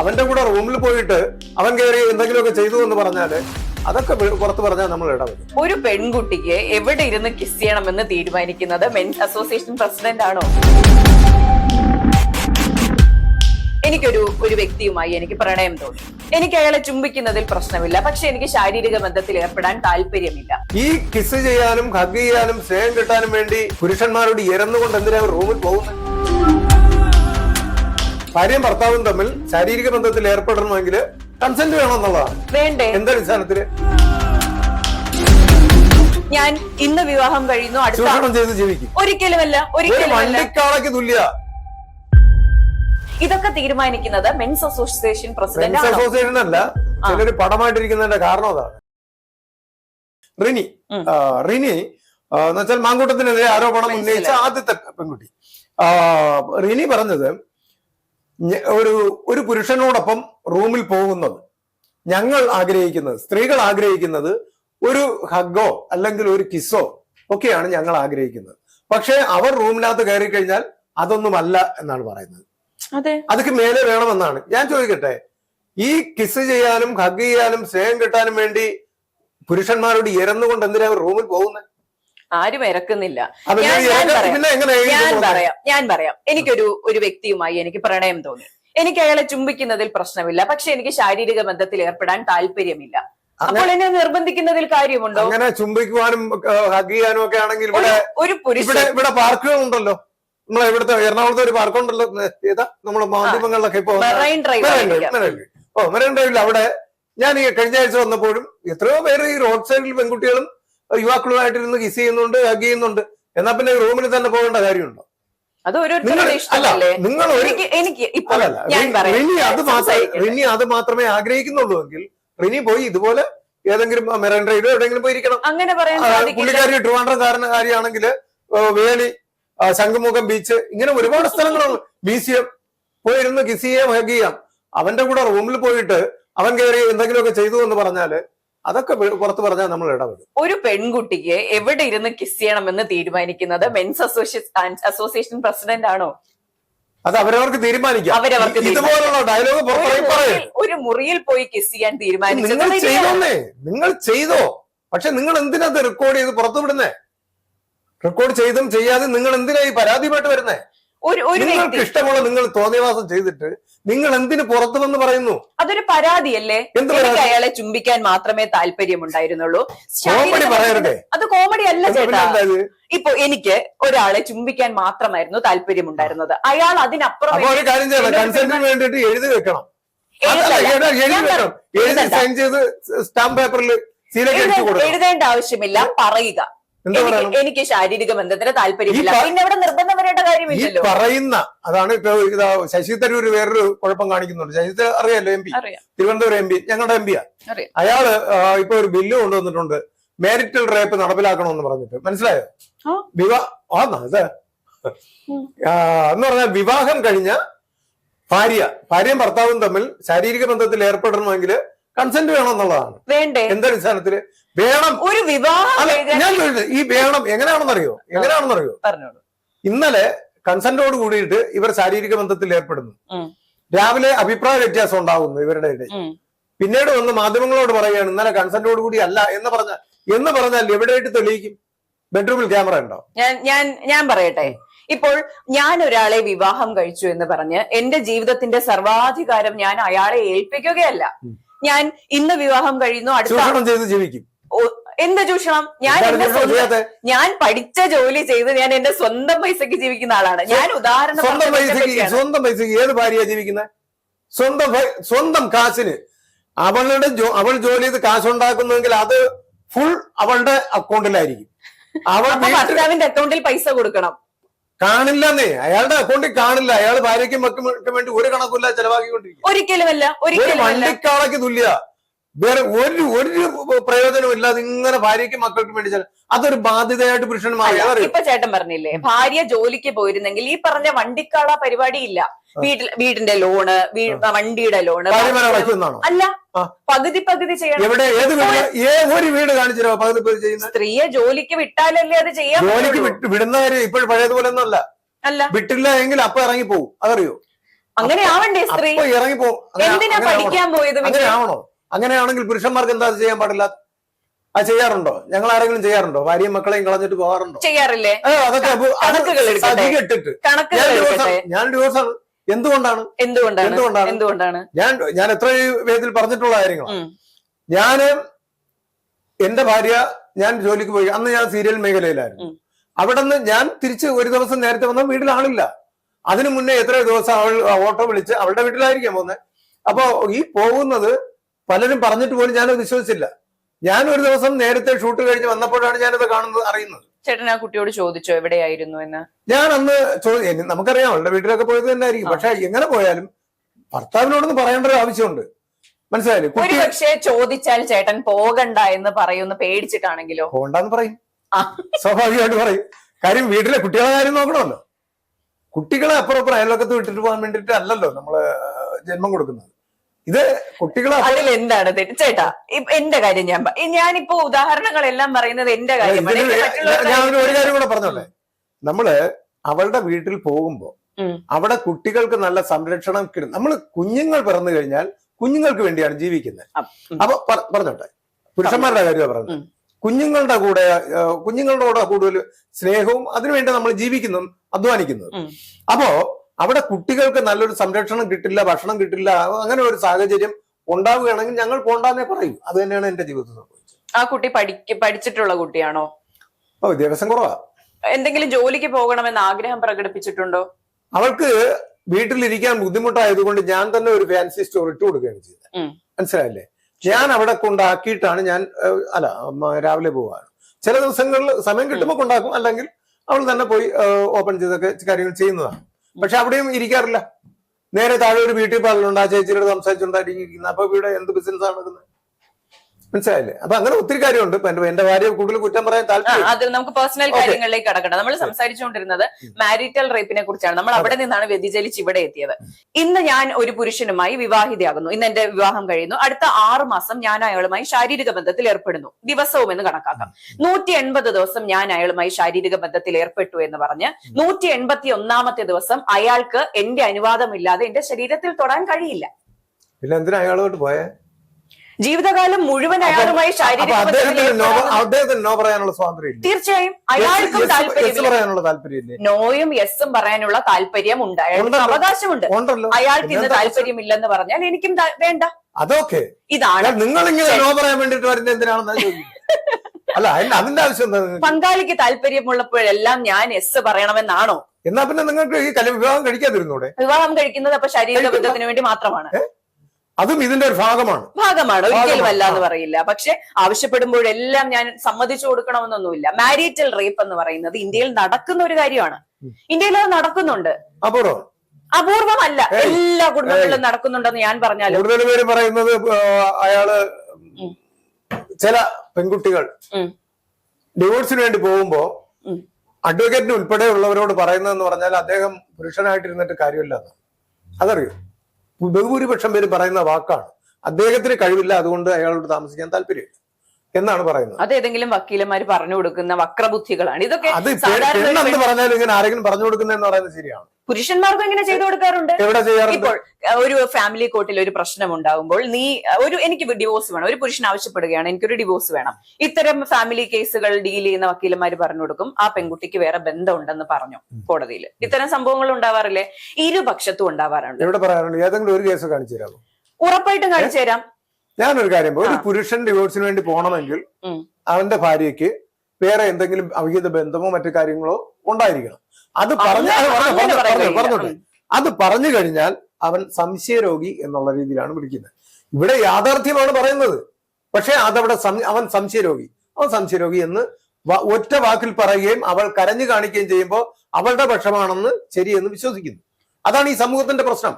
അവന്റെ കൂടെ റൂമിൽ പോയിട്ട് അവൻ കയറി എന്തെങ്കിലുമൊക്കെ ചെയ്തു എന്ന് പറഞ്ഞാൽ അതൊക്കെ പുറത്തു പറഞ്ഞാൽ നമ്മൾ ഇടപെടും. ഒരു പെൺകുട്ടിക്ക് എവിടെ ഇരുന്ന് കിസ് ചെയ്യണമെന്ന് തീരുമാനിക്കുന്നത് മെൻസ് അസോസിയേഷൻ പ്രസിഡന്റ് ആണോ? എനിക്കൊരു ഒരു വ്യക്തിയുമായി എനിക്ക് പ്രണയം തോന്നി. എനിക്ക് അയാളെ ചുംബിക്കുന്നതിൽ പ്രശ്നമില്ല പക്ഷെ എനിക്ക് ശാരീരിക ബന്ധത്തിൽ ഏർപ്പെടാൻ താല്പര്യമില്ല. ഈ കിസ് ചെയ്യാനും ഹഗ് ചെയ്യാനും സ്നേഹം കിട്ടാനും വേണ്ടി പുരുഷന്മാരോട് ഇരന്നുകൊണ്ട് എന്തിനാ റൂമിൽ പോകുന്നത്? ഭാര്യയും ഭർത്താവും തമ്മിൽ ശാരീരിക ബന്ധത്തിൽ ഏർപ്പെടണമെങ്കിൽ കൺസെന്റ് വേണമെന്നുള്ളതാണ് വേണ്ടേ? എന്തടിസ്ഥാനത്തിൽ ഞാൻ ഇന്ന് വിവാഹം കഴിയുന്നു അടുത്ത ചൂഷണം ചെയ്ത് ജീവിക്കും. ഒരിക്കലുമല്ല ഒരു ഒരിക്കലുമല്ല. വണ്ടിക്കാളയ്ക്ക് തുല്യ. ഇതൊക്കെ തീരുമാനിക്കുന്നത് മെൻസ് അസോസിയേഷൻ പ്രസിഡന്റ് ഫ്രണ്ട്സ് ആണോ? അസോസിയേഷൻ അല്ല ചിലര് പടമായിട്ടിരിക്കുന്നതിന്റെ കാരണം അതാണ്. റിനി ഉം. ആ, റിനി ആ, എന്ന് വെച്ചാൽ മാങ്കൂട്ടത്തിനെതിരെ ആരോപണം മനസ്സിലായി. ഉന്നയിച്ച ആദ്യത്തെ പെൺകുട്ടി. ആ, റിനി പറഞ്ഞത് ഒരു ഒരു പുരുഷനോടൊപ്പം റൂമിൽ പോകുന്നത്. ഞങ്ങൾ ആഗ്രഹിക്കുന്നത് സ്ത്രീകൾ ആഗ്രഹിക്കുന്നത് ഒരു ഹഗ്ഗോ അല്ലെങ്കിൽ ഒരു കിസ്സോ ഒക്കെയാണ് ഞങ്ങൾ ആഗ്രഹിക്കുന്നത്. പക്ഷേ അവർ റൂമിനകത്ത് കയറി കഴിഞ്ഞാൽ അതൊന്നുമല്ല എന്നാണ് പറയുന്നത്. അതെ. അതൊക്കെ മേലെ വേണമെന്നാണ്. ഞാൻ ചോദിക്കട്ടെ ഈ കിസ് ചെയ്യാനും ഹഗ് ചെയ്യാനും സ്നേഹം കിട്ടാനും വേണ്ടി പുരുഷന്മാരോട് ഇരന്നുകൊണ്ട് എന്തിനാ റൂമിൽ പോകുന്നത് ആരും ഇറക്കുന്നില്ല. ഞാൻ- പറയാം. ഞാൻ പറയാം. എനിക്കൊരു ഒരു വ്യക്തിയുമായി എനിക്ക് പ്രണയം തോന്നി. എനിക്ക് അയാളെ ചുംബിക്കുന്നതിൽ പ്രശ്നമില്ല. പക്ഷെ എനിക്ക് ശാരീരിക ബന്ധത്തിൽ ഏർപ്പെടാൻ താല്പര്യമില്ല. അപ്പോൾ എന്നെ നിർബന്ധിക്കുന്നതിൽ കാര്യമുണ്ടോ? അങ്ങനെ ചുംബിക്കുവാനും ഹഗ് ചെയ്യാനും ഒക്കെ ആണെങ്കിൽ ഇവിടെ ഒരു- പുരുഷൻ ഇവിടെ ഉണ്ടല്ലോ. നമ്മളെ ഇവിടുത്തെ എറണാകുളത്ത് ഒരു പാർക്ക് ഉണ്ടല്ലോ. ഏതാ? നമ്മൾ മാധ്യമങ്ങളിലൊക്കെ ഇപ്പൊ മെറൈൻ ഡ്രൈവ്. ഓ മെറൈൻ ഡ്രൈവിൽ അവിടെ ഞാൻ ഈ കഴിഞ്ഞ ആഴ്ച വന്നപ്പോഴും എത്രയോ പേര് ഈ റോഡ് സൈഡിൽ പെൺകുട്ടികളും യുവാക്കളുമായിട്ടിരുന്ന് കിസ് ചെയ്യുന്നുണ്ട് ഹഗ് ചെയ്യുന്നുണ്ട്. എന്നാ പിന്നെ റൂമിൽ തന്നെ പോകേണ്ട കാര്യമുണ്ടോ? അത് നിങ്ങൾ റിനി അത്. റിനി അത് മാത്രമേ ആഗ്രഹിക്കുന്നുള്ളൂ എങ്കിൽ റിനി പോയി ഇതുപോലെ ഏതെങ്കിലും മെറൈൻ ഡ്രൈവിലോ എവിടെയെങ്കിലും പോയിരിക്കണം. അങ്ങനെ പുള്ളിക്കാരി ട്രിവാൻഡ്രംകാരനാണെങ്കിൽ വേലി ആ, ശംഖുമുഖം ബീച്ച് ഇങ്ങനെ ഒരുപാട് സ്ഥലങ്ങളുണ്ട്. മ്യൂസിയം. പോയിരുന്ന് കിസ് ചെയ്യാം ഹഗ് ചെയ്യാം. അവന്റെ കൂടെ റൂമിൽ പോയിട്ട് അവൻ കയറി എന്തെങ്കിലുമൊക്കെ ചെയ്തു എന്ന് പറഞ്ഞാൽ അതൊക്കെ പുറത്തു പറഞ്ഞാൽ നമ്മൾ ഇടപെടും. ഒരു പെൺകുട്ടിക്ക് എവിടെ ഇരുന്ന് കിസ് ചെയ്യണമെന്ന് തീരുമാനിക്കുന്നത് മെൻസ് അസോസിയേഷൻ അസോസിയേഷൻ പ്രസിഡന്റ് ആണോ? അത് അവരവർക്ക് തീരുമാനിക്കാം. അവരവർക്ക് ഇ- ഇതുപോലുള്ള ഡയലോഗ് ഒരു മുറിയിൽ- പോയി കിസ് ചെയ്യാൻ തീരുമാനിച്ചത് നിങ്ങൾ ചെയ്തോന്നേ. നിങ്ങൾ ചെയ്തോ. പക്ഷെ നിങ്ങൾ എന്തിനാ അത് റെക്കോർഡ് ചെയ്ത് പുറത്തു വിടുന്നേ? റെക്കോർഡ് ചെയ്തും ചെയ്യാതെ നിങ്ങൾ എന്തിനാ ഈ പരാതിയുമായിട്ട് വരുന്നേ? ഒരു നിങ്ങൾക്ക് ഇഷ്ടമുള്ള നിങ്ങൾ തോന്നിയവാസം ചെയ്തിട്ട് നിങ്ങൾ എന്തിന് പുറത്തു വന്ന് പറയുന്നു? അതൊരു പരാതിയല്ലേ? എനിക്ക് അയാളെ ചുംബിക്കാൻ മാത്രമേ താല്പര്യമുണ്ടായിരുന്നുള്ളൂ. കോമഡി പറയരുതേ. അത് കോമഡി അല്ല ചേട്ടാ. ഇപ്പൊ എനിക്ക് ഒരാളെ ചുംബിക്കാൻ മാത്രമായിരുന്നു താല്പര്യമുണ്ടായിരുന്നത്. അയാൾ അതിനപ്പുറം ഒരു കാര്യം ചെയ്യണം. എന്നോട് കൺസെന്റിന് വേണ്ടിയിട്ട് എഴുതി വെക്കണം. എഴുത- എഴുതി ഞാൻ വെക്കണം. എഴുതി എഴുതണ്ട. സൈൻ ചെയ്ത് സ്റ്റാമ്പ് പേപ്പറിൽ എഴുതേണ്ട ആവശ്യമില്ല. പറയുക. എനിക്ക് ശാരീരിക ബന്ധത്തിന് താല്പര്യമില്ല. പിന്നെ അവിടെ നിർബന്ധം വരേണ്ട ഈ പറയുന്ന അതാണ് ഇപ്പൊ ഇതാ ശശി തരൂർ വേറൊരു കുഴപ്പം കാണിക്കുന്നുണ്ട്. ശശി തരൂർ അറിയാലോ എം പി? അറിയാം. തിരുവനന്തപുരം എം പി ഞങ്ങളുടെ എം പിയാ അറിയാം. അയാൾ ആ, ഇപ്പൊ ഒരു ബില്ല് കൊണ്ടുവന്നിട്ടുണ്ട്. മാരിറ്റൽ റേപ്പ് നടപ്പിലാക്കണമെന്ന് പറഞ്ഞിട്ട്. മനസ്സിലായോ? ആ. വിവാ ആ അത്. ഉം. ആ, എന്ന് പറഞ്ഞാൽ വിവാഹം കഴിഞ്ഞ ഭാര്യ ഭാര്യയും ഭർത്താവും തമ്മിൽ ശാരീരിക ബന്ധത്തിൽ ഏർപ്പെടണമെങ്കിൽ കൺസെന്റ് വേണം എന്നുള്ളതാണ്. വേണ്ടേ? എന്തടിസ്ഥാനത്തിൽ വേണം. ഒരു വിവാഹം അല്ല ഞാൻ ചോദിച്ചത് ഈ വേണം എങ്ങനെയാണെന്നറിയോ? എങ്ങനെയാണെന്നറിയോ? പറഞ്ഞോളൂ. ഇന്നലെ കൺസെന്റോട് കൂടിയിട്ട് ഇവർ ശാരീരിക ബന്ധത്തിൽ ഏർപ്പെടുന്നു. രാവിലെ അഭിപ്രായ വ്യത്യാസം ഉണ്ടാകുന്നു ഇവരുടെ ഇടയിൽ. പിന്നീട് വന്ന് മാധ്യമങ്ങളോട് പറയുകയാണ് ഇന്നലെ കൺസെന്റോട് കൂടി അല്ല എന്ന് പറഞ്ഞ എന്ന് പറഞ്ഞാൽ എവിടെയായിട്ട് തെളിയിക്കും? ബെഡ്റൂമിൽ ക്യാമറ ഉണ്ടോ? ഞാൻ ഞാൻ ഞാൻ പറയട്ടെ. ഇപ്പോൾ ഞാൻ ഒരാളെ വിവാഹം കഴിച്ചു എന്ന് പറഞ്ഞ് എന്റെ ജീവിതത്തിന്റെ സർവാധികാരം ഞാൻ അയാളെ ഏൽപ്പിക്കുകയല്ല. ഞാൻ ഇന്ന് വിവാഹം കഴിയുന്നു അടുത്ത ജീവിക്കും. എന്ത് ചൂഷണം? ഞാൻ എന്റെ സ്വന്തം ഞാൻ പഠിച്ച ജോലി ചെയ്ത് ഞാൻ എന്റെ സ്വന്തം പൈസക്ക് ജീവിക്കുന്ന ആളാണ്. ഞാൻ ഉദാഹരണം സ്വന്തം പൈസക്ക് സ്വന്തം പൈസക്ക് ഏത് ഭാര്യ ജീവിക്കുന്നത് സ്വന്തം സ്വന്തം കാശിന്. അവളുടെ അവൾ ജോലി ചെയ്ത് കാശുണ്ടാക്കുന്നെങ്കിൽ അത് ഫുൾ അവളുടെ അക്കൗണ്ടിലായിരിക്കും. അവൾ ഭർത്താവിന്റെ അക്കൗണ്ടിൽ പൈസ കൊടുക്കണം. കാണില്ലെന്നേ. അയാളുടെ അക്കൗണ്ടിൽ കാണില്ല. അയാൾ ഭാര്യയ്ക്കും മക്കൾക്കും വേണ്ടി ഒരു കണക്കില്ല ചെലവാക്കിക്കൊണ്ടിരിക്കും. ഒരിക്കലുമല്ല ഒരു വണ്ടിക്കാളയ്ക്ക് തുല്യ. വേറെ ഒരു ഒരു പ്രയോജനവും ഇല്ലാതെ ഇങ്ങനെ ഭാര്യയ്ക്കും മക്കൾക്കും വേണ്ടി അതൊരു ബാധ്യതയായിട്ട് പുരുഷന്മാരെ മാറി. ഇപ്പൊ ചേട്ടൻ പറഞ്ഞില്ലേ ഭാര്യ ജോലിക്ക് പോയിരുന്നെങ്കിൽ ഈ പറഞ്ഞ വണ്ടിക്കാള പരിപാടി ഇല്ല. വീട്ടിൽ വീടിന്റെ ലോണ് വണ്ടിയുടെ ലോണ് അല്ല. പകുതി പകുതി ചെയ്യണം. എവിടെ ഏത് ഒരു വീട് കാണിച്ചിരോ പകുതി പേര് ചെയ്യുന്നത്? സ്ത്രീയെ ജോലിക്ക് വിട്ടാലല്ലേ അത് ചെയ്യാൻ ജോലിക്ക് വിടുന്നവര് ഇപ്പോൾ പഴയതുപോലെ ഒന്നല്ല അല്ല. വിട്ടില്ല എങ്കിൽ അപ്പൊ ഇറങ്ങി പോകും അതറിയോ? അങ്ങനെ ആവണ്ടേ സ്ത്രീ? അങ്ങനെ- എന്തിനാ പഠിക്കാൻ പോയത് അങ്ങനെ ആവണോ. അങ്ങനെയാണെങ്കിൽ പുരുഷന്മാർക്ക് എന്താ ചെയ്യാൻ പാടില്ല? ആ ചെയ്യാറുണ്ടോ? ഞങ്ങൾ ആരെങ്കിലും ചെയ്യാറുണ്ടോ? ഭാര്യയും മക്കളെയും കളഞ്ഞിട്ട് പോകാറുണ്ടോ? ചെയ്യാറില്ലേ? അതൊക്കെ ഇട്ടിട്ട് ഞാൻ ഡിവോഴ്സാണ് ഡിവോഴ്സാണ് എന്തുകൊണ്ടാണ്? എന്തുകൊണ്ടാണ്? എന്തുകൊണ്ടാണ്? ഞാൻ ഞാൻ എത്ര വേദിയിൽ പറഞ്ഞിട്ടുള്ള കാര്യങ്ങൾ. ഞാൻ എന്റെ ഭാര്യ ഞാൻ ജോലിക്ക് പോയി. അന്ന് ഞാൻ സീരിയൽ മേഖലയിലായിരുന്നു. അവിടെ നിന്ന് ഞാൻ തിരിച്ച് ഒരു ദിവസം നേരത്തെ വന്ന വീട്ടിൽ ആളില്ല അതിനു മുന്നേ എത്രയോ ദിവസം അവൾ ഓട്ടോ വിളിച്ച് അവളുടെ വീട്ടിലായിരിക്കാം പോകുന്നത്. അപ്പോ ഈ പോകുന്നത് പലരും പറഞ്ഞിട്ട് പോലും ഞാനത് വിശ്വസിച്ചില്ല. ഞാൻ ഒരു ദിവസം നേരത്തെ ഷൂട്ട് കഴിഞ്ഞ് വന്നപ്പോഴാണ് ഞാനത് കാണുന്നത് അറിയുന്നത്. ചേട്ടൻ ആ കുട്ടിയോട് ചോദിച്ചോ എവിടെയായിരുന്നു എന്ന്? ഞാൻ അന്ന് ചോദിച്ചു നമുക്കറിയാം അവളുടെ വീട്ടിലൊക്കെ പോയത് തന്നെ ആയിരിക്കും. പക്ഷെ എങ്ങനെ പോയാലും ഭർത്താവിനോടൊന്ന് പറയേണ്ട ഒരു ആവശ്യമുണ്ട്. മനസ്സിലായില്ലേ? ഒരു കുട്ടി പക്ഷേ ചോദിച്ചാൽ ചേട്ടൻ പോകണ്ട എന്ന് പറയുന്ന പേടിച്ചിട്ടാണെങ്കിലോ? പോകണ്ടെന്ന് പറയും. സ്വാഭാവികമായിട്ട് പറയും. കാര്യം വീട്ടിലെ കുട്ടികളെ കാര്യം നോക്കണമല്ലോ. കുട്ടികളെ അപ്പുറപ്പുറം അപ്പുറം അയൽവക്കത്ത് വിട്ടിട്ട് പോകാൻ വേണ്ടിയിട്ട് അല്ലല്ലോ നമ്മൾ ജന്മം കൊടുക്കുന്നത്. ഇത് കുട്ടികളെ അതിൽ എന്താണ് തീർച്ചയായിട്ടാ എന്റെ കാര്യം ഞാൻ ഞാനിപ്പോ ഉദാഹരണങ്ങളെല്ലാം പറയുന്നത് എന്റെ കാര്യമാണ്. ഞാൻ ഒരു കാര്യം- കാര്യം കൂടെ പറഞ്ഞോളെ നമ്മൾ അവളുടെ വീട്ടിൽ പോകുമ്പോ. അവിടെ കുട്ടികൾക്ക് നല്ല സംരക്ഷണം കിട്ടും. നമ്മൾ കുഞ്ഞുങ്ങൾ പിറന്നു കഴിഞ്ഞാൽ കുഞ്ഞുങ്ങൾക്ക് വേണ്ടിയാണ് ജീവിക്കുന്നത്. അപ്പൊ പറഞ്ഞോട്ടെ. പുരുഷന്മാരുടെ കാര്യമാണ് പറഞ്ഞത്. കുഞ്ഞുങ്ങളുടെ കൂടെ കുഞ്ഞുങ്ങളുടെ കൂടെ കൂടുതൽ സ്നേഹവും അതിനുവേണ്ടി നമ്മൾ ജീവിക്കുന്നതും അധ്വാനിക്കുന്നതും. അപ്പോ അവിടെ കുട്ടികൾക്ക് നല്ലൊരു സംരക്ഷണം കിട്ടില്ല ഭക്ഷണം കിട്ടില്ല അങ്ങനെ ഒരു സാഹചര്യം ഉണ്ടാവുകയാണെങ്കിൽ ഞങ്ങൾ പോണ്ടാന്നേ പറയും. അത് തന്നെയാണ് എന്റെ ജീവിതത്തിൽ സംഭവിച്ചത്. ആ കുട്ടി പഠിക്ക പഠിച്ചിട്ടുള്ള കുട്ടിയാണോ? ഓ വിദ്യാഭ്യാസം കുറവാ. എന്തെങ്കിലും ജോലിക്ക് പോകണമെന്ന് ആഗ്രഹം പ്രകടിപ്പിച്ചിട്ടുണ്ടോ? അവൾക്ക് വീട്ടിലിരിക്കാൻ ബുദ്ധിമുട്ടായതുകൊണ്ട് ഞാൻ തന്നെ ഒരു ഫാൻസി സ്റ്റോർ ഇട്ട് കൊടുക്കുകയാണ് ചെയ്തത്. മനസ്സിലായില്ലേ? ഞാൻ അവിടെ കൊണ്ടാക്കിയിട്ടാണ് ഞാൻ അല്ല രാവിലെ പോവാണ് ചില ദിവസങ്ങളിൽ സമയം കിട്ടുമ്പോൾ കൊണ്ടാക്കും. അല്ലെങ്കിൽ അവൾ തന്നെ പോയി ഓപ്പൺ ചെയ്തൊക്കെ കാര്യങ്ങൾ ചെയ്യുന്നതാണ്. പക്ഷെ അവിടെയും ഇരിക്കാറില്ല. നേരെ താഴെ ഒരു ബ്യൂട്ടി പാർലർ ഉണ്ട് ആ ചേച്ചിയോട് സംസാരിച്ചുകൊണ്ടായിരിക്കും അപ്പൊ ഇവിടെ എന്ത് ബിസിനസ് ആണ് നടക്കുന്നത്? മനസ്സിലായില്ലേ? അപ്പൊ അങ്ങനെ ഒത്തിരി കാര്യമുണ്ട്. എന്റെ ഭാര്യ കൂടുതൽ കുറ്റം പറയാൻ താല്പര്യം അത് നമുക്ക് പേഴ്സണൽ. കാര്യങ്ങളിലേക്ക് കടക്കണം നമ്മൾ സംസാരിച്ചുകൊണ്ടിരുന്നത് മാരിറ്റൽ റേപ്പിനെ കുറിച്ചാണ്. നമ്മൾ അവിടെ നിന്നാണ് വ്യതിചലിച്ച് ഇവിടെ എത്തിയത്. ഇന്ന് ഞാൻ ഒരു പുരുഷനുമായി വിവാഹിതയാകുന്നു. ഇന്ന് എന്റെ വിവാഹം കഴിയുന്നു. അടുത്ത ആറു മാസം ഞാൻ അയാളുമായി ശാരീരിക ബന്ധത്തിൽ ഏർപ്പെടുന്നു. ദിവസവും എന്ന് കണക്കാക്കാം. നൂറ്റി എൺപത് ദിവസം ഞാൻ അയാളുമായി ശാരീരിക ബന്ധത്തിൽ ഏർപ്പെട്ടു എന്ന് പറഞ്ഞ് നൂറ്റി എൺപത്തി ഒന്നാമത്തെ ദിവസം അയാൾക്ക് എന്റെ അനുവാദമില്ലാതെ എന്റെ ശരീരത്തിൽ തൊടാൻ കഴിയില്ല. പിന്നെ എന്തിനാ അയാളോട്ട് പോയേ? ജീവിതകാലം മുഴുവൻ അയാളുമായി അദ്ദേഹത്തിന് നോ പറയാനുള്ള സ്വാതന്ത്ര്യം തീർച്ചയായും അയാൾക്കും നോയും യെസും പറയാനുള്ള താല്പര്യം ഉണ്ട്. അയാൾക്ക് അവകാശമുണ്ട്. അയാൾക്ക് ഇന്ന് താല്പര്യം താല്പര്യമില്ലെന്ന് പറഞ്ഞാൽ എനിക്കും വേണ്ട. അതൊക്കെ ഇതാണ്. നിങ്ങൾ ഇങ്ങനെ നോ പറയാൻ വേണ്ടിട്ട് വരുന്നത് എന്തിനാണെന്ന് അല്ല അതിന്റെ ആവശ്യം പങ്കാളിക്ക് താല്പര്യമുള്ളപ്പോഴെല്ലാം ഞാൻ എസ് പറയണമെന്നാണോ? എന്നാ പിന്നെ നിങ്ങൾക്ക് ഈ വിവാഹം കഴിക്കാതിരുന്നൂടെ? വിവാഹം കഴിക്കുന്നത് അപ്പൊ ശരീരബന്ധത്തിന് ബന്ധത്തിന് വേണ്ടി മാത്രമാണ്. അതും ഇതിന്റെ ഒരു ഭാഗമാണ്. ഭാഗമാണ്. ഒരിക്കലും അല്ല എന്ന് പറയില്ല. പക്ഷെ ആവശ്യപ്പെടുമ്പോഴെല്ലാം ഞാൻ സമ്മതിച്ചു കൊടുക്കണമെന്നൊന്നുമില്ല. മാരിറ്റൽ റേപ്പ് എന്ന് പറയുന്നത് ഇന്ത്യയിൽ നടക്കുന്ന ഒരു കാര്യമാണ്. ഇന്ത്യയിൽ അത് നടക്കുന്നുണ്ട്. അപൂർവം. അപൂർവമല്ല. എല്ലാ കുടുംബങ്ങളിലും നടക്കുന്നുണ്ടെന്ന് ഞാൻ പറഞ്ഞാലും. കൂടുതൽ പേര് പറയുന്നത് അയാൾ ചില പെൺകുട്ടികൾ. ഡിവോഴ്സിന് വേണ്ടി പോകുമ്പോ അഡ്വക്കേറ്റിന് ഉൾപ്പെടെയുള്ളവരോട് പറയുന്നതെന്ന് പറഞ്ഞാൽ അദ്ദേഹം പുരുഷനായിട്ടിരുന്നിട്ട് കാര്യമില്ല. അതറിയോ? ബഹുഭൂരിപക്ഷം പേര് പറയുന്ന വാക്കാണ്. അദ്ദേഹത്തിന് കഴിവില്ല അതുകൊണ്ട് അയാളോട് താമസിക്കാൻ താല്പര്യമില്ല. എന്നാണ് പറയുന്നത്. അത് ഏതെങ്കിലും വക്കീലന്മാർ പറഞ്ഞു കൊടുക്കുന്ന വക്രബുദ്ധികളാണ്. ഇതൊക്കെ അത് പെണ്ണെന്ന് പറഞ്ഞാലും ഇങ്ങനെ ആരെങ്കിലും പറഞ്ഞു കൊടുക്കുന്നതെന്ന് പറയുന്നത് ശരിയാണ്. പുരുഷന്മാർക്കും ഇങ്ങനെ ചെയ്തു കൊടുക്കാറുണ്ട്. ഇപ്പോൾ ഒരു ഫാമിലി കോർട്ടിൽ ഒരു പ്രശ്നം ഉണ്ടാകുമ്പോൾ നീ ഒരു എനിക്ക് ഡിവോഴ്സ് വേണം ഒരു പുരുഷൻ ആവശ്യപ്പെടുകയാണ് എനിക്കൊരു ഡിവോഴ്സ് വേണം. ഇത്തരം ഫാമിലി കേസുകൾ ഡീൽ ചെയ്യുന്ന വക്കീലന്മാർ പറഞ്ഞു കൊടുക്കും ആ പെൺകുട്ടിക്ക് വേറെ ബന്ധമുണ്ടെന്ന് പറഞ്ഞു കോടതിയിൽ. ഇത്തരം സംഭവങ്ങൾ ഉണ്ടാവാറില്ലേ? ഇരുപക്ഷത്തും ഉണ്ടാവാറുണ്ട്. പറയാറുണ്ട്? ഏതെങ്കിലും ഒരു കേസ് കാണിച്ചു തരാമോ? ഉറപ്പായിട്ടും കാണിച്ചു തരാം. ഞാനൊരു കാര്യം. ഒരു പുരുഷൻ ഡിവോഴ്സിന് വേണ്ടി പോകണമെങ്കിൽ അവന്റെ ഭാര്യയ്ക്ക് വേറെ എന്തെങ്കിലും അവിഹിത ബന്ധമോ മറ്റു കാര്യങ്ങളോ ഉണ്ടായിരിക്കണം. അത് പറഞ്ഞ. പറഞ്ഞോട്ടെ അത് പറഞ്ഞു കഴിഞ്ഞാൽ അവൻ സംശയരോഗി എന്നുള്ള രീതിയിലാണ് വിളിക്കുന്നത്. ഇവിടെ യാഥാർത്ഥ്യമാണ് പറയുന്നത്. പക്ഷെ അതവിടെ അവൻ സംശയരോഗി. അവൻ സംശയരോഗി എന്ന് ഒറ്റ വാക്കിൽ പറയുകയും അവൾ കരഞ്ഞു കാണിക്കുകയും ചെയ്യുമ്പോൾ അവളുടെ പക്ഷമാണെന്ന് ശരിയെന്ന് വിശ്വസിക്കുന്നു. അതാണ് ഈ സമൂഹത്തിന്റെ പ്രശ്നം.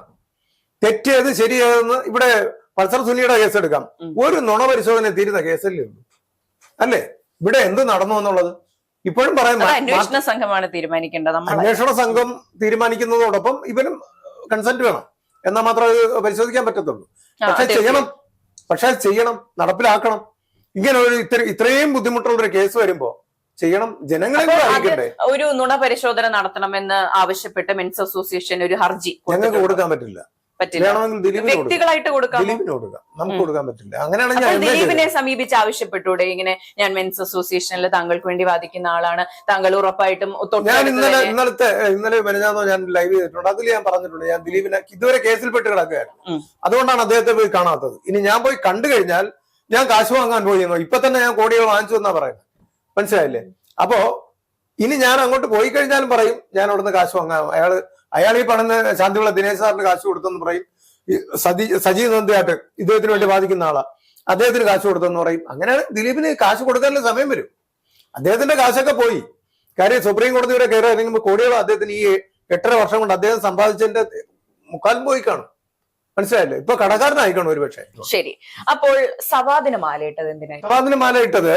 തെറ്റേത് ശരിയേതെന്ന് ഇവിടെ പൾസർ സുനിയുടെ കേസ് എടുക്കാം. ഒരു നുണ പരിശോധന തീരുന്ന കേസല്ലേ ഉള്ളൂ. അല്ലേ? ഇവിടെ എന്ത് നടന്നു എന്നുള്ളത്? ഇപ്പോഴും പറയാൻ അന്വേഷണ സംഘമാണ് തീരുമാനിക്കേണ്ടത്. അന്വേഷണ സംഘം തീരുമാനിക്കുന്നതോടൊപ്പം ഇവനും കൺസെന്റ് വേണം. എന്നാൽ മാത്രമേ അത് പരിശോധിക്കാൻ പറ്റത്തുള്ളൂ. പക്ഷെ ചെയ്യണം. പക്ഷെ ചെയ്യണം. നടപ്പിലാക്കണം. ഇങ്ങനെ ഒരു ഇത്ര ഇത്രയും ബുദ്ധിമുട്ടുള്ള ഒരു കേസ് വരുമ്പോ ചെയ്യണം. ജനങ്ങളെ ഒരു നുണ പരിശോധന നടത്തണമെന്ന് ആവശ്യപ്പെട്ട് മെൻസ് അസോസിയേഷൻ ഒരു ഹർജി ഞങ്ങൾക്ക്. കൊടുക്കാൻ പറ്റില്ല. പറ്റില്ല. വ്യക്തികളായിട്ട് കൊടുക്കാം ദിലീപിന് കൊടുക്കാം. നമുക്ക് കൊടുക്കാൻ പറ്റില്ല. അങ്ങനെയാണെങ്കിൽ ദിലീപിനെ സമീപിച്ച് ആവശ്യപ്പെട്ടൂടെ ഇങ്ങനെ ഞാൻ മെൻസ് അസോസിയേഷനിൽ താങ്കൾക്ക് വേണ്ടി വാദിക്കുന്ന ആളാണ്. താങ്കൾ ഉറപ്പായിട്ടും ഞാൻ ഇന്നലെ ഇന്നലത്തെ ഇന്നലെ മെനഞ്ഞാന്നോ ഞാൻ ലൈവ് ചെയ്തിട്ടുണ്ട്. അതിൽ ഞാൻ പറഞ്ഞിട്ടുണ്ട് ഞാൻ ദിലീപിനെ ഇതുവരെ കേസിൽപ്പെട്ട് കിടക്കുകയായിരുന്നു. അതുകൊണ്ടാണ് അദ്ദേഹത്തെ പോയി കാണാത്തത്. ഇനി ഞാൻ പോയി കണ്ടു കഴിഞ്ഞാൽ ഞാൻ കാശ് വാങ്ങാൻ പോയി എന്നോ ഇപ്പൊ തന്നെ ഞാൻ കോടികൾ വാങ്ങിച്ചു എന്നാ പറയുന്നത്. മനസ്സിലായില്ലേ? അപ്പോ ഇനി ഞാൻ അങ്ങോട്ട് പോയി കഴിഞ്ഞാലും പറയും ഞാൻ അവിടുന്ന് കാശ് വാങ്ങാം. അയാൾ അയാൾ ഈ പണം ശാന്തിവിള ദിനേശ് സാറിന് കാശ് കൊടുത്തെന്ന് പറയും. സജി സജീവ് നന്ദിയായിട്ട് ഇദ്ദേഹത്തിന് വേണ്ടി ബാധിക്കുന്ന ആളാ. അദ്ദേഹത്തിന് കാശ് കൊടുത്തെന്ന് പറയും. അങ്ങനെയാണ് ദിലീപിന് കാശ് കൊടുക്കാനുള്ള സമയം വരും. അദ്ദേഹത്തിന്റെ കാശൊക്കെ പോയി. കാര്യം സുപ്രീം കോടതി വരെ കയറി ഇറങ്ങുമ്പോൾ കോടികളോ അദ്ദേഹത്തിന് ഈ എട്ടര വർഷം കൊണ്ട് അദ്ദേഹം സമ്പാദിച്ചതിന്റെ മുക്കാലും പോയി കാണും. മനസ്സിലായില്ലേ? ഇപ്പൊ കടക്കാരനായിക്കാണും ഒരു പക്ഷേ ശരി. അപ്പോൾ സവാദിന് മാലയിട്ടത് എന്തിനാ സമാധാന മാല ഇട്ടത്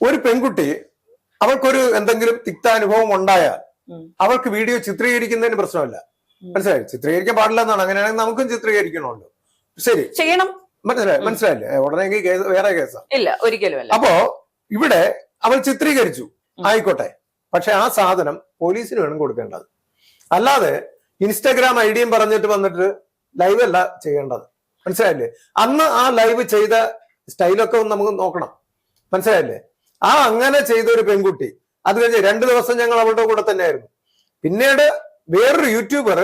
ഒരു പെൺകുട്ടി അവൾക്കൊരു എന്തെങ്കിലും തിക്താനുഭവം ഉണ്ടായാൽ ഉം. അവൾക്ക് വീഡിയോ ചിത്രീകരിക്കുന്നതിന് പ്രശ്നമില്ല. മനസ്സിലായി? ചിത്രീകരിക്കാൻ പാടില്ല എന്നാണ്. അങ്ങനെയാണെങ്കിൽ നമുക്കും ചിത്രീകരിക്കണമല്ലോ. ശരി. ചെയ്യണം. മനസ്സിലായി? മനസ്സിലായില്ലേ? ഉടനെ കേസ് വേറെ കേസാണ് ഇല്ല ഒരിക്കലും അപ്പോ ഇവിടെ അവൾ ചിത്രീകരിച്ചു. ആയിക്കോട്ടെ. പക്ഷെ ആ സാധനം പോലീസിന് വേണം കൊടുക്കേണ്ടത്. അല്ലാതെ ഇൻസ്റ്റാഗ്രാം ഐ ഡിയും പറഞ്ഞിട്ട് വന്നിട്ട് ലൈവ് അല്ല ചെയ്യേണ്ടത്. മനസ്സിലായില്ലേ? അന്ന് ആ ലൈവ് ചെയ്ത സ്റ്റൈലൊക്കെ നമുക്ക് നോക്കണം. മനസ്സിലായില്ലേ? ആ അങ്ങനെ ചെയ്ത ഒരു പെൺകുട്ടി അത് കഴിഞ്ഞ് രണ്ടു ദിവസം ഞങ്ങൾ അവളുടെ കൂടെ തന്നെയായിരുന്നു. പിന്നീട് വേറൊരു യൂട്യൂബർ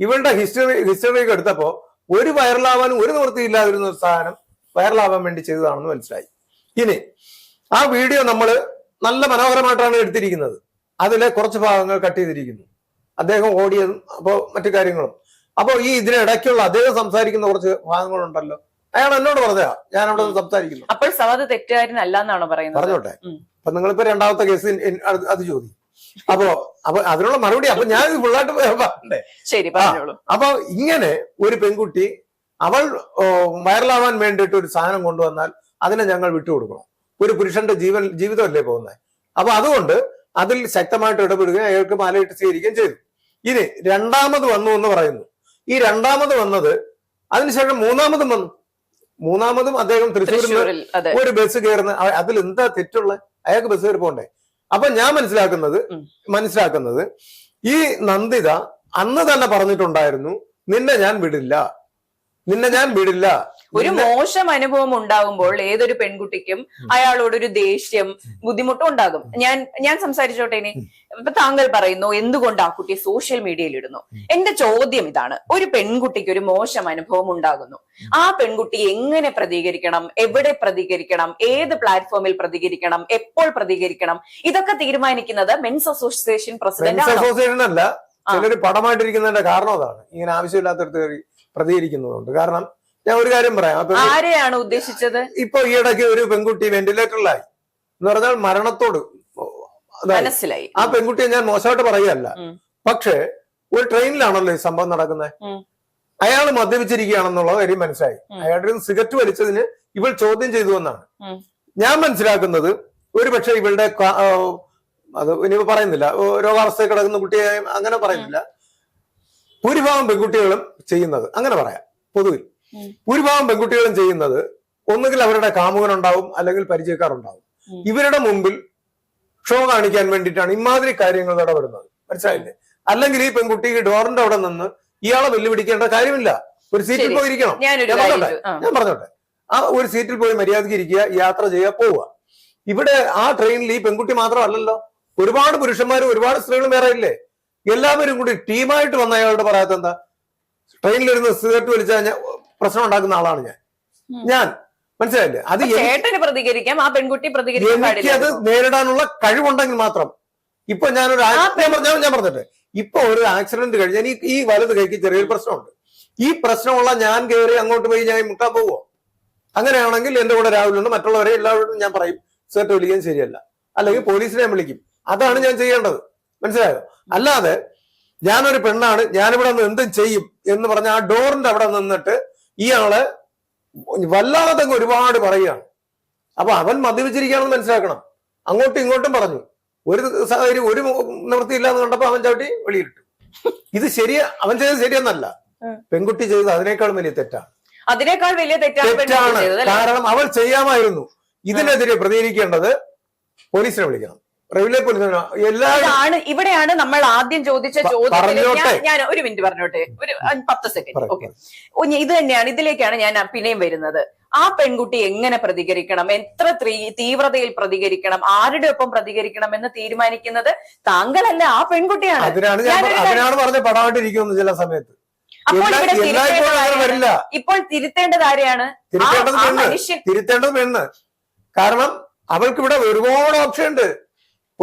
ഇവളുടെ ഹിസ്റ്ററി ഹിസ്റ്ററിയൊക്കെ എടുത്തപ്പോ ഒരു വൈറലാവാനും ഒരു നിവൃത്തിയില്ലാതിരുന്ന ഒരു സാധനം വൈറലാവാൻ വേണ്ടി ചെയ്തതാണെന്ന് മനസ്സിലായി. ഇനി ആ വീഡിയോ നമ്മൾ നല്ല മനോഹരമായിട്ടാണ് എടുത്തിരിക്കുന്നത്. അതിലെ കുറച്ച് ഭാഗങ്ങൾ കട്ട് ചെയ്തിരിക്കുന്നു. അദ്ദേഹം ഓടിയതും അപ്പോ മറ്റു കാര്യങ്ങളും. അപ്പോ ഈ ഇതിനിടയ്ക്കുള്ള അദ്ദേഹം സംസാരിക്കുന്ന കുറച്ച് ഭാഗങ്ങളുണ്ടല്ലോ. അയാൾ എന്നോട് പറഞ്ഞതാ ഞാൻ അവിടെ സംസാരിക്കുന്നു. അപ്പോൾ സവാദ് തെറ്റുകാരനല്ല എന്നാണോ പറയുന്നത്? പറഞ്ഞോട്ടെ. അപ്പൊ നിങ്ങളിപ്പോ രണ്ടാമത്തെ കേസ് അത് ചോദി. ചോദിക്കും അപ്പോ അപ്പൊ അതിനുള്ള മറുപടി അപ്പൊ ഞാൻ ഫുള്ളായിട്ട് പറയണ്ടേ ശരി അപ്പൊ ഇങ്ങനെ ഒരു പെൺകുട്ടി അവൾ വൈറലാവാൻ വേണ്ടിയിട്ട് ഒരു സാധനം കൊണ്ടുവന്നാൽ അതിനെ ഞങ്ങൾ വിട്ടുകൊടുക്കണം. ഒരു പുരുഷന്റെ ജീവൻ ജീവിതമല്ലേ പോകുന്നത് അപ്പൊ അതുകൊണ്ട് അതിൽ ശക്തമായിട്ട് ഇടപെടുകയും അയാൾക്ക് മാലയിട്ട് സ്വീകരിക്കുകയും ചെയ്തു. ഇനി രണ്ടാമത് വന്നു എന്ന് പറയുന്നു. ഈ രണ്ടാമത് വന്നത് അതിനുശേഷം മൂന്നാമതും വന്നു. മൂന്നാമതും അദ്ദേഹം തൃശ്ശൂരിൽ ഒരു ബസ് കയറുന്ന അതിൽ എന്താ തെറ്റുള്ള? അയാൾക്ക് ബസ് കയറി പോണ്ടേ? അപ്പൊ ഞാൻ മനസ്സിലാക്കുന്നത് മനസ്സിലാക്കുന്നത് ഈ നന്ദിത അന്ന് തന്നെ പറഞ്ഞിട്ടുണ്ടായിരുന്നു നിന്നെ ഞാൻ വിടില്ല. നിന്നെ ഞാൻ വിടില്ല. ഒരു മോശം അനുഭവം ഉണ്ടാകുമ്പോൾ ഏതൊരു പെൺകുട്ടിക്കും അയാളോട് ഒരു ദേഷ്യം ബുദ്ധിമുട്ടും ഉണ്ടാകും. ഞാൻ ഞാൻ സംസാരിച്ചോട്ടെ ഇനി? ഇപ്പൊ താങ്കൾ പറയുന്നു എന്തുകൊണ്ട് ആ കുട്ടി സോഷ്യൽ മീഡിയയിൽ ഇടുന്നു? എന്റെ ചോദ്യം ഇതാണ്. ഒരു പെൺകുട്ടിക്ക് ഒരു മോശം അനുഭവം ഉണ്ടാകുന്നു. ആ പെൺകുട്ടി എങ്ങനെ പ്രതികരിക്കണം? എവിടെ പ്രതികരിക്കണം? ഏത് പ്ലാറ്റ്ഫോമിൽ പ്രതികരിക്കണം? എപ്പോൾ പ്രതികരിക്കണം? ഇതൊക്കെ തീരുമാനിക്കുന്നത് മെൻസ് അസോസിയേഷൻ പ്രസിഡന്റ് അസോസിയേഷൻ അല്ല. പടമായിട്ടിരിക്കുന്നതിന്റെ കാരണം അതാണ്. ഇങ്ങനെ ആവശ്യമില്ലാത്തടത്ത് പ്രതികരിക്കുന്നതുകൊണ്ട്. കാരണം ഞാൻ ഒരു കാര്യം പറയാം. ആരെയാണ് ഉദ്ദേശിച്ചത്? ഇപ്പൊ ഈ ഇടയ്ക്ക് ഒരു പെൺകുട്ടി വെന്റിലേറ്ററിലായി. എന്ന് പറഞ്ഞാൽ മരണത്തോട് മനസ്സിലായി. ആ പെൺകുട്ടിയെ ഞാൻ മോശമായിട്ട് പറയുകയല്ല. പക്ഷേ ഒരു ട്രെയിനിലാണല്ലോ ഈ സംഭവം നടക്കുന്നത്. അയാൾ മദ്യപിച്ചിരിക്കുകയാണെന്നുള്ള കാര്യം മനസ്സിലായി. അയാളുടെ സിഗരറ്റ് വലിച്ചതിന് ഇവൾ ചോദ്യം ചെയ്തു എന്നാണ്. ഞാൻ മനസ്സിലാക്കുന്നത് ഒരു പക്ഷെ ഇവളുടെ അത് ഇനിയിപ്പോ പറയുന്നില്ല. രോഗാവസ്ഥയിൽ കിടക്കുന്ന കുട്ടിയെ അങ്ങനെ പറയുന്നില്ല. ഭൂരിഭാഗം പെൺകുട്ടികളും ചെയ്യുന്നത് അങ്ങനെ പറയാം. പൊതുവിൽ. ഭൂരിഭാഗം പെൺകുട്ടികളും ചെയ്യുന്നത് ഒന്നുകിൽ അവരുടെ കാമുകനുണ്ടാവും അല്ലെങ്കിൽ പരിചയക്കാരുണ്ടാവും. ഇവരുടെ മുമ്പിൽ ഷോ കാണിക്കാൻ വേണ്ടിയിട്ടാണ് ഇമാതിരി കാര്യങ്ങൾ ഇടപെടുന്നത് മനസ്സിലായില്ലേ? അല്ലെങ്കിൽ ഈ പെൺകുട്ടി ഈ ഡോറിന്റെ അവിടെ നിന്ന് ഇയാളെ വെല്ലുവിളിക്കേണ്ട കാര്യമില്ല. ഒരു സീറ്റിൽ. പോയിരിക്കണം. ഞാൻ പറഞ്ഞോട്ടെ? ആ. ഞാൻ പറഞ്ഞോട്ടെ? ആ ഒരു സീറ്റിൽ പോയി മര്യാദയ്ക്ക് ഇരിക്കുക യാത്ര ചെയ്യുക പോവുക. ഇവിടെ ആ ട്രെയിനിൽ ഈ പെൺകുട്ടി മാത്രമല്ലല്ലോ. ഒരുപാട് പുരുഷന്മാരും ഒരുപാട് സ്ത്രീകളും വേറെ ഇല്ലേ? എല്ലാവരും കൂടി ടീമായിട്ട് വന്ന അയാളോട് പറയാത്ത എന്താ ട്രെയിനിലിരുന്ന് സിഗരറ്റ് വലിച്ച പ്രശ്നം ഉണ്ടാക്കുന്ന ആളാണ് ഞാൻ. ഞാൻ. മനസ്സിലായില്ലേ? അത് ചേട്ടന് പ്രതികരിക്കാം ആ പെൺകുട്ടി പ്രതികരിക്കാൻ അത് പാടില്ല നേരിടാനുള്ള കഴിവുണ്ടെങ്കിൽ മാത്രം. ഇപ്പൊ ഞാനൊരു ഞാൻ ഞാൻ- പറഞ്ഞിട്ട്. ഇപ്പൊ ഒരു ആക്സിഡന്റ് കഴിഞ്ഞാൽ എനിക്ക് ഈ വലത് കൈക്ക് ചെറിയൊരു പ്രശ്നമുണ്ട്. ഈ പ്രശ്നമുള്ള ഞാൻ കയറി അങ്ങോട്ട് പോയി ഞാൻ മുട്ടാൻ പോവോ അങ്ങനെയാണെങ്കിൽ എന്റെ കൂടെ രാവിലെ ഉണ്ട്. മറ്റുള്ളവരെ എല്ലാവരോടും ഞാൻ പറയും സെറ്റ് വിളിക്കാൻ ശരിയല്ല. അല്ലെങ്കിൽ പോലീസിനെ വിളിക്കും. അതാണ് ഞാൻ ചെയ്യേണ്ടത്. മനസ്സിലായോ? അല്ലാതെ ഞാനൊരു പെണ്ണാണ്. ഞാനിവിടെ നിന്ന് എന്തും ചെയ്യും എന്ന് പറഞ്ഞ ആ ഡോറിന്റെ അവിടെ നിന്നിട്ട് ഇയാൾ വല്ലാതെ ഒരുപാട് പറയുകയാണ്. അപ്പൊ അവൻ മദ്യപിച്ചിരിക്കുകയാണെന്ന് മനസ്സിലാക്കണം. അങ്ങോട്ടും ഇങ്ങോട്ടും പറഞ്ഞു. ഒരു സാഹചര്യം ഒരു നിവൃത്തിയില്ല എന്ന് കണ്ടപ്പോ അവൻ ചവിട്ടി വെളിയിലിട്ടു. ഇത് ശരിയ അവൻ ചെയ്തത് ശരിയെന്നല്ല. പെൺകുട്ടി ചെയ്തത് അതിനേക്കാളും വലിയ തെറ്റാണ്. അതിനേക്കാൾ വലിയ തെറ്റാണ് തെറ്റാണ്. കാരണം അവൾ ചെയ്യാമായിരുന്നു. ഇതിനെതിരെ പ്രതികരിക്കേണ്ടത് പോലീസിനെ വിളിക്കണം. പോലീസ് എല്ലാ ഇതാണ് ഇവിടെയാണ് നമ്മൾ ആദ്യം ചോദിച്ച ചോദ്യത്തിൽ ഞാൻ- ഒരു മിനിറ്റ് പറഞ്ഞോട്ടെ. ഒരു പത്ത് സെക്കൻഡ് ഓക്കെ ഇത് തന്നെയാണ് ഇതിലേക്കാണ് ഞാൻ പിന്നെയും വരുന്നത്. ആ പെൺകുട്ടി എങ്ങനെ പ്രതികരിക്കണം? എത്ര തീവ്രതയിൽ പ്രതികരിക്കണം? ആരുടെ ഒപ്പം പ്രതികരിക്കണം എന്ന് തീരുമാനിക്കുന്നത് താങ്കളല്ല ആ പെൺകുട്ടിയാണ്. അതിനാണ് ചില സമയത്ത്. അപ്പോൾ ഇവിടെ തിരുത്തേണ്ടത് ഇപ്പോൾ തിരുത്തേണ്ടത് ആരെയാണ്? തിരുത്തേണ്ടത് പെണ്ണ്. കാരണം അവൾക്ക് ഇവിടെ ഒരുപാട് ഓപ്ഷൻ ഉണ്ട്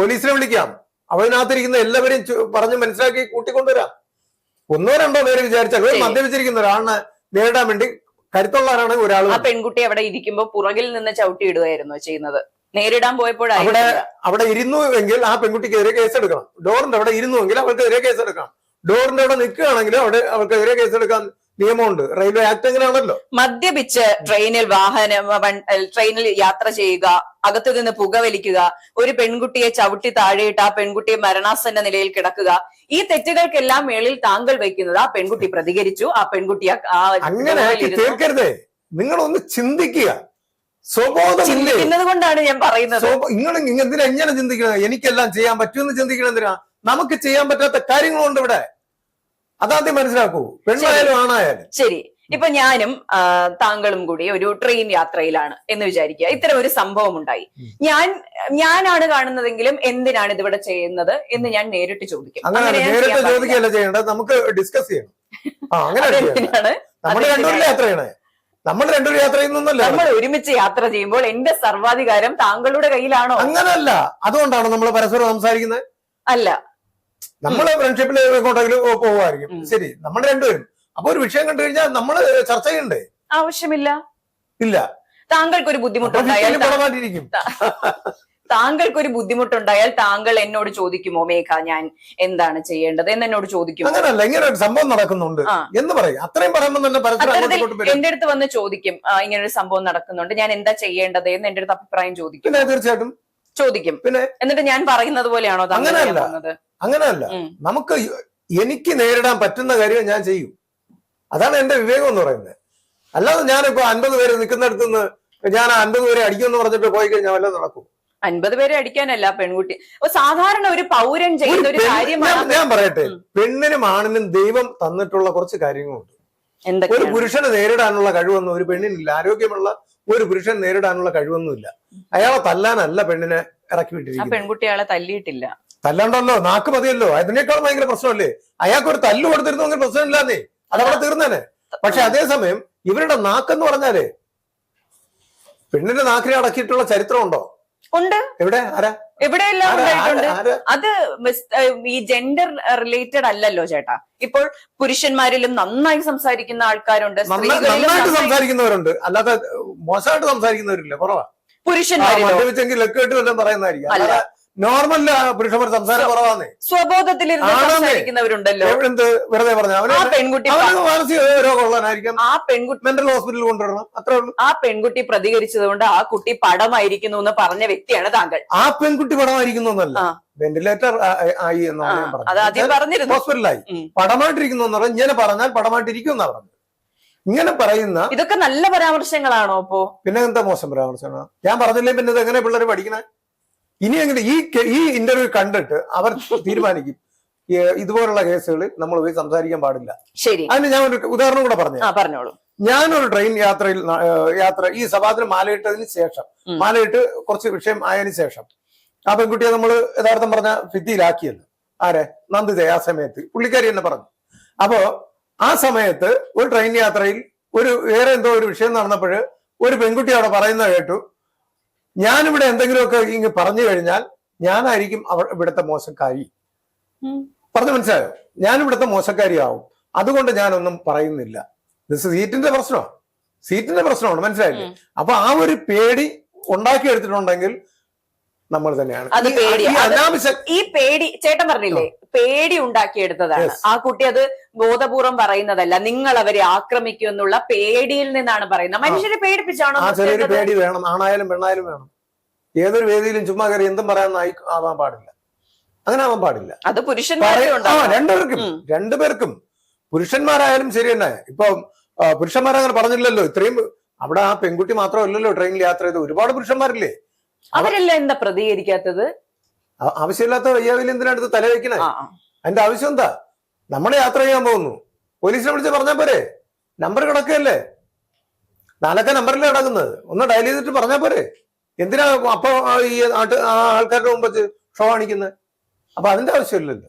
പോലീസിനെ വിളിക്കാം. അവനകത്തിരിക്കുന്ന എല്ലാവരെയും പറഞ്ഞ് മനസ്സിലാക്കി കൂട്ടിക്കൊണ്ടുവരാം. ഒന്നോ രണ്ടോ പേര് വിചാരിച്ചാൽ. മദ്യപിച്ചിരിക്കുന്ന ഒരാളിനെ നേരിടാൻ വേണ്ടി കരുത്തുള്ളവരാണ് ഒരാൾ ആ പെൺകുട്ടി അവിടെ ഇരിക്കുമ്പോ പുറകിൽ നിന്ന് ചവിട്ടി ഇടുകയായിരുന്നു ചെയ്യുന്നത്. നേരിടാൻ അവിടെ പോയപ്പോഴായിരുന്നു അവിടെ ഇരുന്നു എങ്കിൽ ആ പെൺകുട്ടിക്കെതിരെ കേസെടുക്കണം. ഡോറിന്റെ അവിടെ ഇരുന്നു ഇരുന്നുവെങ്കിൽ അവൾക്കെതിരെ കേസെടുക്കണം. ഡോറിന്റെ അവിടെ നിൽക്കുകയാണെങ്കിൽ അവിടെ അവൾക്കെതിരെ കേസെടുക്കാൻ നിയമമുണ്ട്. റെയിൽവേ ആക്ട് എങ്ങനെയാണല്ലോ? മദ്യപിച്ച് ട്രെയിനിൽ വാഹനം ട്രെയിനിൽ യാത്ര ചെയ്യുക അകത്തു നിന്ന് പുകവലിക്കുക ഒരു പെൺകുട്ടിയെ ചവിട്ടി താഴെയിട്ട് ആ പെൺകുട്ടിയെ മരണാസന്ന നിലയിൽ കിടക്കുക ഈ തെറ്റുകൾക്കെല്ലാം മേളിൽ താങ്കൾ വയ്ക്കുന്നത് ആ പെൺകുട്ടി പ്രതികരിച്ചു ആ പെൺകുട്ടി അങ്ങനെ. തീർക്കരുതേ. നിങ്ങളൊന്ന് ചിന്തിക്കുക. സ്വബോധമില്ലേ ചിന്തിക്കുന്നത് കൊണ്ടാണ് ഞാൻ പറയുന്നത്. നിങ്ങൾ എന്തിനാ എങ്ങനെ ചിന്തിക്കണം? എനിക്കെല്ലാം ചെയ്യാൻ പറ്റുമെന്ന് ചിന്തിക്കണം എന്തിനാ? നമുക്ക് ചെയ്യാൻ പറ്റാത്ത കാര്യങ്ങളുണ്ട് ഇവിടെ. അതാദ്യം മനസ്സിലാക്കൂ. പെണ്ണായാലും ആണായാലും. ശരി. ഇപ്പൊ ഞാനും താങ്കളും കൂടി ഒരു ട്രെയിൻ യാത്രയിലാണ് എന്ന് വിചാരിക്കുക. ഇത്തരം ഒരു സംഭവം ഉണ്ടായി. ഞാൻ ഞാനാണ് കാണുന്നതെങ്കിലും എന്തിനാണ് ഇതിവിടെ ചെയ്യുന്നത് എന്ന് ഞാൻ നേരിട്ട് ചോദിക്കും. അങ്ങനെ നേരിട്ട്. ചോദിക്കുകയല്ല ചെയ്യേണ്ടത്. നമുക്ക് ഡിസ്കസ് ചെയ്യണം. നമ്മൾ രണ്ടുപേരും യാത്ര ചെയ്യണേ നമ്മൾ രണ്ടുപേരും യാത്ര നമ്മൾ ഒരുമിച്ച് യാത്ര ചെയ്യുമ്പോൾ എന്റെ സർവാധികാരം താങ്കളുടെ കയ്യിലാണോ? അങ്ങനല്ല. അതുകൊണ്ടാണ് നമ്മൾ പരസ്പരം സംസാരിക്കുന്നത്? അല്ല. നമ്മൾ ഫ്രണ്ട്ഷിപ്പിൽ എങ്ങോട്ടെങ്കിലും പോകുമായിരിക്കും. ശരി നമ്മൾ രണ്ടുപേരും. അപ്പൊ ഒരു വിഷയം കണ്ടു കഴിഞ്ഞാൽ നമ്മൾ ചർച്ച ചെയ്യണ്ടേ? ആവശ്യമില്ല. ഇല്ല. താങ്കൾക്ക് ഒരു ബുദ്ധിമുട്ടുണ്ടായിരിക്കും താങ്കൾക്ക് ഒരു ബുദ്ധിമുട്ടുണ്ടായാൽ താങ്കൾ എന്നോട് ചോദിക്കുമോ മേഘ ഞാൻ എന്താണ് ചെയ്യേണ്ടത് എന്ന് എന്നോട് ചോദിക്കുമോ? അങ്ങനല്ല ഇങ്ങനെ ഒരു സംഭവം നടക്കുന്നുണ്ട്. എന്ന് പറയും. അത്രയും പറയുമ്പോൾ തന്നെ എന്റെ അടുത്ത് വന്ന് ചോദിക്കും ഇങ്ങനെ ഒരു സംഭവം നടക്കുന്നുണ്ട് ഞാൻ എന്താ ചെയ്യേണ്ടത് എന്ന് എന്റെ അടുത്ത് അഭിപ്രായം ചോദിക്കും തീർച്ചയായിട്ടും ചോദിക്കും. പിന്നെ എന്നിട്ട് ഞാൻ പറയുന്നത് പോലെയാണോ താങ്കൾ അങ്ങനെയല്ല. അങ്ങനെയല്ല. നമുക്ക് എനിക്ക് നേരിടാൻ പറ്റുന്ന കാര്യം ഞാൻ ചെയ്യും. അതാണ് എന്റെ വിവേകം എന്ന് പറയുന്നത്. അല്ലാതെ ഞാനിപ്പോ അൻപത് പേര് നിൽക്കുന്നിടത്ത് നിന്ന് ഞാൻ അൻപത് പേരെ അടിക്കുമെന്ന് പറഞ്ഞിട്ട് പോയി കഴിഞ്ഞാൽ വല്ലതും നടക്കും. അൻപത് പേരെ അടിക്കാനല്ല പെൺകുട്ടി. സാധാരണ ഒരു പൗരൻ ചെയ്യുന്ന ഒരു കാര്യമാണ് ഞാൻ പറയട്ടെ. പെണ്ണിനും ആണിനും ദൈവം തന്നിട്ടുള്ള കുറച്ച് കാര്യങ്ങളുണ്ട്. ഒരു പുരുഷന് നേരിടാനുള്ള കഴിവൊന്നും ഒരു പെണ്ണിനില്ല. ആരോഗ്യമുള്ള ഒരു പുരുഷൻ നേരിടാനുള്ള കഴിവൊന്നുമില്ല. അയാളെ തല്ലാനല്ല പെണ്ണിനെ ഇറക്കി വിട്ടിരിക്കുന്നത്. പെൺകുട്ടി അയാളെ തല്ലിയിട്ടില്ല. തല്ലണ്ടല്ലോ നാക്ക് മതിയല്ലോ. അതിനേക്കാളും ഭയങ്കര പ്രശ്നമല്ലേ? അയാൾക്ക് ഒരു തല്ല് അങ്ങനെ പ്രശ്നമില്ലാന്നേ അതവിടെ തീർന്നേനെ. പക്ഷെ അതേസമയം ഇവരുടെ നാക്കെന്ന് പറഞ്ഞാലേ പെണ്ണിന്റെ നാക്കിനെ അടക്കിയിട്ടുള്ള ചരിത്രമുണ്ടോ? ഉണ്ട്. എവിടെ? ആരാ? എവിടെയെല്ലാം? ഉണ്ടായിട്ടുണ്ട്? അത് ഈ ജെൻഡർ റിലേറ്റഡ് അല്ലല്ലോ ചേട്ടാ. ഇപ്പോൾ പുരുഷന്മാരിലും നന്നായി സംസാരിക്കുന്ന ആൾക്കാരുണ്ട് നന്നായിട്ട് നന്നായി- സംസാരിക്കുന്നവരുണ്ട്. അല്ലാതെ മോശമായിട്ട് സംസാരിക്കുന്നവരില്ല? കുറവാ. പുരുഷന്മാരിലും? പറയുന്നതായിരിക്കും. നോർമൽ പുരുഷന്മാർ സംസാരം കുറവാന്നേ. സ്വബോധത്തിലിരുന്ന്. സംസാരിക്കുന്നവരുണ്ടല്ലോ. എന്ത് വെറുതെ പറഞ്ഞു? അവന് പെൺകുട്ടി മാനസിക രോഗമുള്ളവനായിരിക്കും ആ പെൺകുട്ടി മെന്റൽ ഹോസ്പിറ്റലിൽ കൊണ്ടുവരണം. അത്രേ ഉള്ളൂ. ആ പെൺകുട്ടി പ്രതികരിച്ചത് കൊണ്ട് ആ കുട്ടി പടമായിരിക്കുന്നു എന്ന് പറഞ്ഞ വ്യക്തിയാണ് താങ്കൾ. ആ പെൺകുട്ടി പടമായിരിക്കുന്നു എന്നല്ല. വെന്റിലേറ്റർ ആയി എന്നാണ് ഞാൻ പറഞ്ഞത്. ഹോസ്പിറ്റലായി. പടമായിട്ടിരിക്കുന്നു എന്ന് പറഞ്ഞാൽ ഇങ്ങനെ പറഞ്ഞാൽ പടമായിട്ടിരിക്കും എന്നാ പറഞ്ഞത്. ഇങ്ങനെ പറയുന്ന ഇതൊക്കെ നല്ല പരാമർശങ്ങളാണോ അപ്പോ പിന്നെ എന്താ മോശം പരാമർശമാണ് ഞാൻ പറഞ്ഞില്ലേ പിന്നെ ഇത് എങ്ങനെ പിള്ളേർ പഠിക്കണേ? ഇനി അങ്ങനെ ഈ ഈ ഇന്റർവ്യൂ കണ്ടിട്ട് അവർ തീരുമാനിക്കും. ഇതുപോലുള്ള കേസുകളിൽ നമ്മൾ പോയി സംസാരിക്കാൻ പാടില്ല. ശരി. അതിന് ഞാൻ ഒരു ഉദാഹരണം കൂടെ പറഞ്ഞു പറഞ്ഞോളൂ. ഞാനൊരു ട്രെയിൻ യാത്രയിൽ യാത്ര ഈ സഭാത്തിന് മാലയിട്ടതിന് ശേഷം. മാലയിട്ട് കുറച്ച് വിഷയം ആയതിനു ശേഷം ആ പെൺകുട്ടിയെ നമ്മൾ യഥാർത്ഥം പറഞ്ഞ ഭിത്തിയിലാക്കിയല്ലോ. ആരെ? നന്ദിത ആ സമയത്ത്. പുള്ളിക്കാരി എന്നെ പറഞ്ഞു. അപ്പോ ആ സമയത്ത് ഒരു ട്രെയിൻ യാത്രയിൽ ഒരു വേറെ എന്തോ ഒരു വിഷയം നടന്നപ്പോൾ ഒരു പെൺകുട്ടി അവിടെ പറയുന്നത് കേട്ടു. ഞാനിവിടെ എന്തെങ്കിലുമൊക്കെ ഇങ്ങ് പറഞ്ഞു കഴിഞ്ഞാൽ ഞാനായിരിക്കും അവ ഇവിടുത്തെ മോശക്കാരി. പറഞ്ഞു മനസ്സിലായോ? ഞാൻ ഇവിടുത്തെ മോശക്കാരിയാവും. അതുകൊണ്ട് ഞാനൊന്നും പറയുന്നില്ല. സീറ്റിന്റെ പ്രശ്നമാണ് സീറ്റിന്റെ പ്രശ്നമാണ് മനസ്സിലായില്ലേ. അപ്പൊ ആ ഒരു പേടി ഉണ്ടാക്കിയെടുത്തിട്ടുണ്ടെങ്കിൽ നമ്മൾ തന്നെയാണ്. ഈ- പേടി. ചേട്ടൻ പറഞ്ഞില്ലേ പേടി ഉണ്ടാക്കിയെടുത്തതാണ്. ആ കുട്ടി അത് ബോധപൂർവം പറയുന്നതല്ല. നിങ്ങൾ അവരെ ആക്രമിക്കും എന്നുള്ള പേടിയിൽ നിന്നാണ് പറയുന്നത്. മനുഷ്യരെ പേടിപ്പിച്ചാണോ ചെറിയൊരു പേടി വേണം. ആണായാലും പെണ്ണായാലും വേണം. ഏതൊരു വേദിയിലും ചുമ്മാ കയറി എന്തും പറയാൻ ആവാൻ പാടില്ല. അങ്ങനെ ആവാൻ പാടില്ല. അത് രണ്ടുപേർക്കും. രണ്ടുപേർക്കും. പുരുഷന്മാരായാലും ശരി തന്നെ. ഇപ്പൊ പുരുഷന്മാരങ്ങനെ പറഞ്ഞില്ലല്ലോ. ഇത്രയും അവിടെ ആ പെൺകുട്ടി മാത്രമല്ലല്ലോ ട്രെയിനിൽ യാത്ര ചെയ്ത് ഒരുപാട് പുരുഷന്മാരില്ലേ? അവരെല്ലാം എന്താ പ്രതികരിക്കാത്തത്? ആവശ്യമില്ലാത്ത വയ്യാവിൽ എന്തിനാ അടുത്ത് തല വെക്കണേ. അതിന്റെ ആവശ്യം എന്താ? നമ്മളെ യാത്ര ചെയ്യാൻ പോകുന്നു. പോലീസിനെ വിളിച്ച് പറഞ്ഞാൽ പോരെ. നമ്പർ കിടക്കല്ലേ നാലൊക്കെ നമ്പറിലെ കിടക്കുന്നത്? ഒന്ന് ഡയൽ ചെയ്തിട്ട് പറഞ്ഞാൽ പോരെ. എന്തിനാ അപ്പൊ ഈ ആൾക്കാരുടെ മുമ്പ് ഷോ കാണിക്കുന്നത് അപ്പൊ അതിന്റെ ആവശ്യമില്ലല്ലോ.